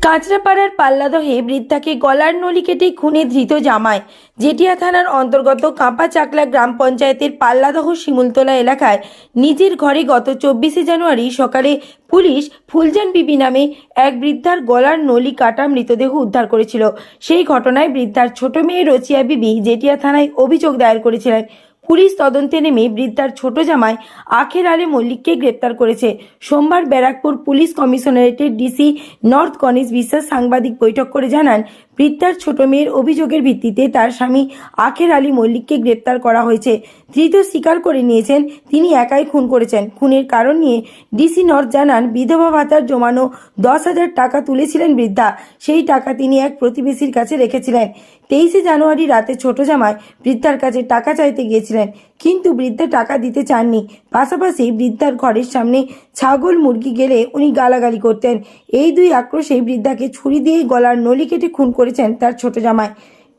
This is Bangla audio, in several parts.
কাঁচরাপাড়ার পাল্লাদহে বৃদ্ধাকে গলার নলি কেটে খুনে ধৃত জামায় জেটিয়া থানার অন্তর্গত কাঁপা চাকলা গ্রাম পঞ্চায়েতের পাল্লাদহ শিমুলতলা এলাকায় নিজের ঘরে গত চব্বিশে জানুয়ারি সকালে পুলিশ ফুলজান বিবি নামে এক বৃদ্ধার গলার নলি কাটা মৃতদেহ উদ্ধার করেছিল। সেই ঘটনায় বৃদ্ধার ছোট মেয়ে রচিয়া বিবি জেটিয়া থানায় অভিযোগ দায়ের করেছিলেন। পুলিশ তদন্তে নেমে বৃদ্ধার ছোট জামাই আখের আলে মল্লিককে গ্রেপ্তার করেছে। সোমবার ব্যারাকপুর পুলিশ কমিশনারেটের ডিসি নর্থ গণেশ বিশ্বাস সাংবাদিক বৈঠক করে জানান বৃদ্ধার ছোট মেয়ের অভিযোগের ভিত্তিতে তার স্বামী আখের আলী মল্লিককে গ্রেপ্তার করা হয়েছে। ধৃত স্বীকার করে নিয়েছেন, তিনি একাই খুন করেছেন। খুনের কারণ নিয়ে ডিসি নর্থ জানান, বিধবা ভাতার জমানো দশ হাজার টাকা তুলেছিলেন বৃদ্ধা। সেই টাকা তিনি এক প্রতিবেশীর কাছে রেখেছিলেন। তেইশে জানুয়ারি রাতে ছোট জামায় বৃদ্ধার কাছে টাকা চাইতে গিয়েছিলেন। কিন্তু বৃদ্ধা টাকা দিতে চাননি। পাশাপাশি বৃদ্ধার ঘরের সামনে ছাগল মুরগি গেলে উনি গালাগালি করতেন। এই দুই আক্রোশে বৃদ্ধাকে ছুরি দিয়ে গলার নলি কেটে খুন করেছেন তার ছোট জামাই।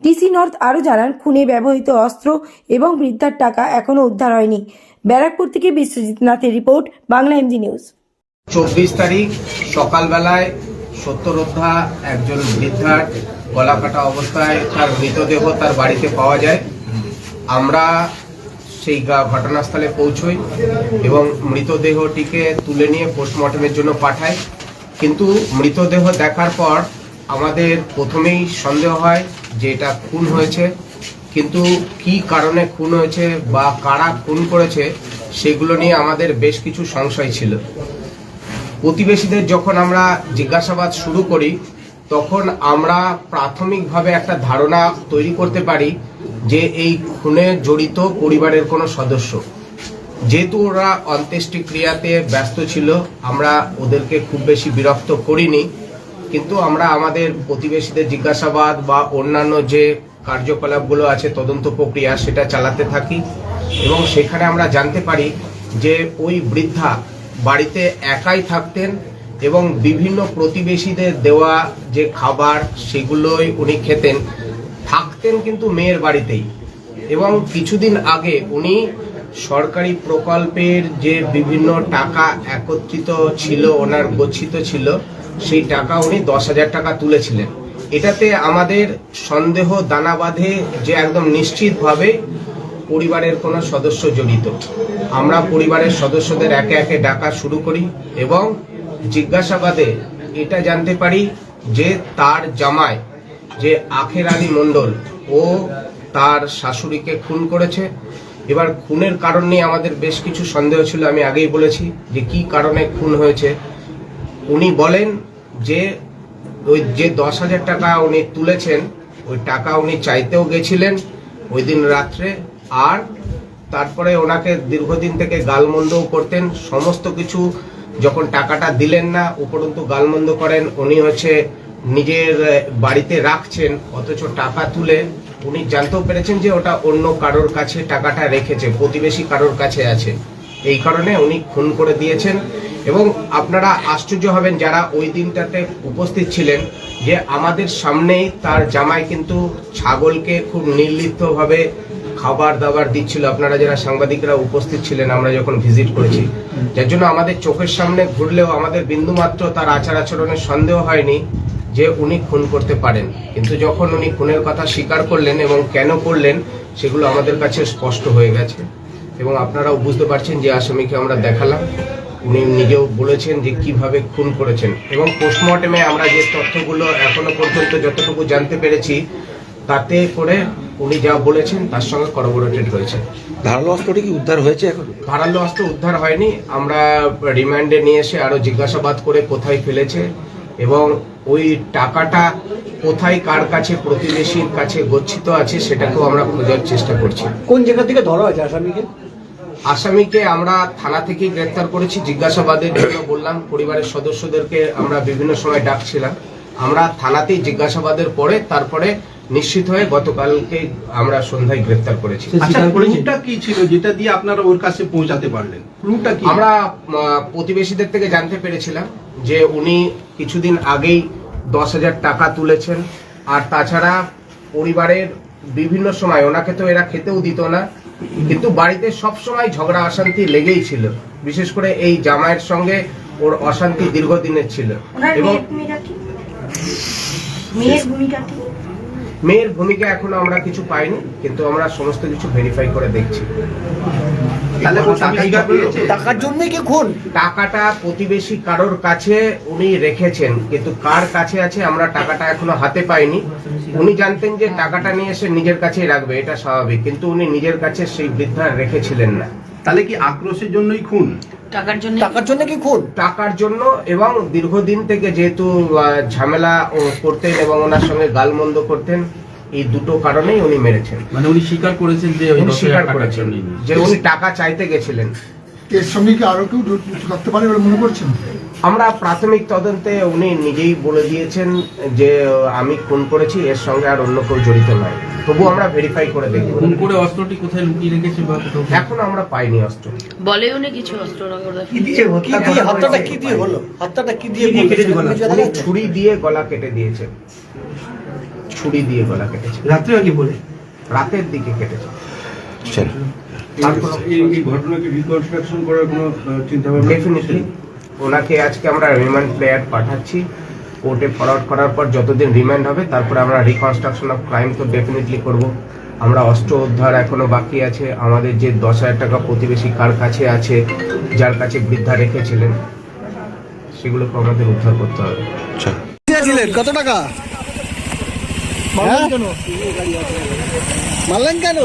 ডিসি নর্থ আরও জানান, খুনে ব্যবহৃত অস্ত্র এবং বৃদ্ধার টাকা এখনও উদ্ধার হয়নি। ব্যারাকপুর থেকে বিশ্বজিৎ নাথের রিপোর্ট, বাংলা এমজি নিউজ। চব্বিশ তারিখ সকালবেলায় সত্যরোদ্ধা একজন বৃদ্ধার গলা কাটা অবস্থায় তার মৃতদেহ তার বাড়িতে পাওয়া যায়। আমরা সেই ঘটনাস্থলে পৌঁছই এবং মৃতদেহটিকে তুলে নিয়ে পোস্টমর্টমের জন্য পাঠাই কিন্তু মৃতদেহ দেখার পর আমাদের প্রথমেই সন্দেহ হয় যে এটা খুন হয়েছে। কিন্তু কি কারণে খুন হয়েছে বা কারা খুন করেছে সেগুলো নিয়ে আমাদের বেশ কিছু সংশয় ছিল। প্রতিবেশীদের যখন আমরা জিজ্ঞাসাবাদ শুরু করি তখন আমরা প্রাথমিকভাবে একটা ধারণা তৈরি করতে পারি যে এই খুনে জড়িত পরিবারের কোনো সদস্য। যেহেতু ওরা অন্ত্যেষ্টিক্রিয়াতে ব্যস্ত ছিল, আমরা ওদেরকে খুব বেশি বিরক্ত করিনি। কিন্তু আমরা আমাদের প্রতিবেশীদের জিজ্ঞাসাবাদ বা অন্যান্য যে কার্যকলাপগুলো আছে, তদন্ত প্রক্রিয়া, সেটা চালাতে থাকি এবং সেখানে আমরা জানতে পারি যে ওই বৃদ্ধা বাড়িতে একাই থাকতেন এবং বিভিন্ন প্রতিবেশীদের দেওয়া যে খাবার, সেগুলোই উনি খেতেন। থাকতেন কিন্তু মেয়ের বাড়িতেই। এবং কিছুদিন আগে উনি সরকারি প্রকল্পের যে বিভিন্ন টাকা একত্রিত ছিল, ওনার গচ্ছিত ছিল, সেই টাকা উনি দশ হাজার টাকা তুলেছিলেন। এটাতে আমাদের সন্দেহ দানা বাঁধে যে একদম নিশ্চিতভাবে পরিবারের কোনো সদস্য জড়িত। আমরা পরিবারের সদস্যদের একে একে ডাকা শুরু করি এবং জিজ্ঞাসাবাদে এটা জানতে পারি যে তার জামাই, যে আখের আলী মণ্ডল, ও তার শাশুড়িকে খুন করেছে। এবার খুনের কারণ নিয়ে আমাদের বেশ কিছু সন্দেহ ছিল, আমি আগেই বলেছি যে কি কারণে খুন হয়েছে। উনি বলেন যে ওই যে দশ হাজার টাকা উনি তুলেছেন, ওই টাকা উনি চাইতেও গেছিলেন ওই দিন রাত্রে। আর তারপরে ওনাকে দীর্ঘদিন থেকে গালমন্দও করতেন, সমস্ত কিছু যখন টাকাটা দিলেন না, উপরন্তু গালমন্দ করেন, উনি হচ্ছে নিজের বাড়িতে রাখছেন, অথচ টাকা তুলে উনি জানতেও পেরেছেন যে ওটা অন্য কারোর কাছে টাকাটা রেখেছে, প্রতিবেশী কারোর কাছে আছে। এই কারণে উনি খুন করে দিয়েছেন। এবং আপনারা আশ্চর্য হবেন যারা ওই দিনটাতে উপস্থিত ছিলেন যে আমাদের সামনেই তার জামাই কিন্তু ছাগলকে খুব নির্লিপ্তভাবে খাবার দাবার দিচ্ছিল। আপনারা যারা সাংবাদিকরা উপস্থিত ছিলেন, আমরা যখন ভিজিট করেছি। যার জন্য আমাদের চোখের সামনে ঘুরলেও আমাদের বিন্দুমাত্র তার আচার আচরণের সন্দেহ হয়নি যে উনি খুন করতে পারেন। কিন্তু যখন উনি খুনের কথা স্বীকার করলেন এবং কেন করলেন, সেগুলো আমাদের কাছে স্পষ্ট হয়ে গেছে। এবং আপনারাও বুঝতে পারছেন যে আসামিকে আমরা দেখালাম। উনি নিজেও বলেছেন যে কীভাবে খুন করেছেন। এবং পোস্টমর্টমে আমরা যে তথ্যগুলো এখনও পর্যন্ত যতটুকু জানতে পেরেছি তাতে করে উনি যা বলেছেন তার সঙ্গে করবোরেটেড হয়েছে। ধারালো অস্ত্রটি কি উদ্ধার হয়েছে এখন? ধারালো অস্ত্র উদ্ধার হয়নি। আমরা রিমান্ডে নিয়ে এসে আরও জিজ্ঞাসাবাদ করে কোথায় ফেলেছে এবং ওই টাকাটা কোথায় কার কাছে প্রতিবেশীর কাছে গচ্ছিত আছে সেটাকেও আমরা খোঁজার চেষ্টা করছি। কোন জায়গা থেকে ধরা হয়েছে আসামিকে? আসামিকে আমরা থানা থেকেই গ্রেপ্তার করেছি। জিজ্ঞাসাবাদের জন্য বললাম পরিবারের সদস্যদেরকে আমরা বিভিন্ন সময় ডাকছিলাম। আমরা থানাতেই জিজ্ঞাসাবাদের পরে তারপরে নিশ্চিত হয়ে গতকালকে আমরা সন্ধ্যায় গ্রেপ্তার করেছি। আচ্ছা ক্লুটা কি ছিল যেটা দিয়ে আপনারা ওর কাছে পৌঁছাতে পারলেন? ক্লুটা কি? আমরা প্রতিবেশীদের থেকে জানতে পেরেছিলাম যে উনি কিছুদিন আগেই দশ হাজার টাকা তুলেছেন। আর তাছাড়া পরিবারের বিভিন্ন সময় ওনাকে তো এরা খেতেও দিত না কিন্তু বাড়িতে সব সময় ঝগড়া অশান্তি লেগেই ছিল। বিশেষ করে এই জামাইয়ের সঙ্গে ওর অশান্তি দীর্ঘদিনের ছিল। এবং মেয়ের ভূমিকা কি? মেয়ের ভূমিকা এখনও আমরা কিছু পাইনি কিন্তু আমরা সমস্ত কিছু ভেরিফাই করে দেখছি? টাকার কি খুন? টাকাটা প্রতিবেশী কারোর কাছে উনি রেখেছেন কিন্তু কার কাছে আছে আমরা টাকাটা এখনও হাতে পাইনি। উনি জানতেন যে টাকাটা নিয়ে এসে নিজের কাছেই রাখবে এটা স্বাভাবিক কিন্তু উনি নিজের কাছে সেই বৃদ্ধা রেখেছিলেন না। তাহলে কি আক্রোশের জন্যই খুন? টাকার জন্য? টাকার জন্য কি খুন? টাকার জন্য এবং দীর্ঘদিন থেকে যেহেতু আহ, ঝামেলা করতেন এবং ওনার সঙ্গে গালমন্দ করতেন এই দুটো কারণেই উনি মেরেছেন। মানে উনি স্বীকার করেছেন যে উনি স্বীকার করেছেন যে উনি টাকা চাইতে গেছিলেন। এর সঙ্গে কি আরও কেউ করতে থাকতে পারে বলে মনে করছেন? আমরা প্রাথমিক তদন্তে উনি নিজেই বলে দিয়েছেন যে আমি খুন করেছি এর সঙ্গে আর অন্য কেউ জড়িত নয়। তবু আমরা ভেরিফাই করে দেখব খুন করে অস্ত্রটি কোথায় লুকিয়ে রেখেছে বা এখনও আমরা পাইনি অস্ত্র। বলে উনি কিছু অস্ত্র কি দিয়ে হত্যাটা কি দিয়ে হলো? হত্যাটা কি দিয়ে জানা উনি ছুরি দিয়ে গলা কেটে দিয়েছে। ছুরি দিয়ে গলা কেটেছে। রাত্রে কি বলে? রাতের দিকে কেটেছে। চল। আর কোনো- এই ঘটনাকে রিকনস্ট্রাকশন করার কোনো চিন্তা ভাবনা ডেফিনেটলি ওনাকে আজকে আমরা রিমান্ড প্লেয়ার পাঠাচ্ছি কোর্টে ফরওয়ার্ড করার পর যতদিন রিমান্ড হবে তারপরে আমরা রিকনস্ট্রাকশন অফ ক্রাইম তো ডেফিনেটলি করব আমরা অস্ত্র উদ্ধার এখনও বাকি আছে আমাদের যে দশ হাজার টাকা প্রতিবেশী কার কাছে আছে যার কাছে বৃদ্ধা রেখেছিলেন সেগুলোকে আমাদের উদ্ধার করতে হবে কত টাকা মারলেন কেন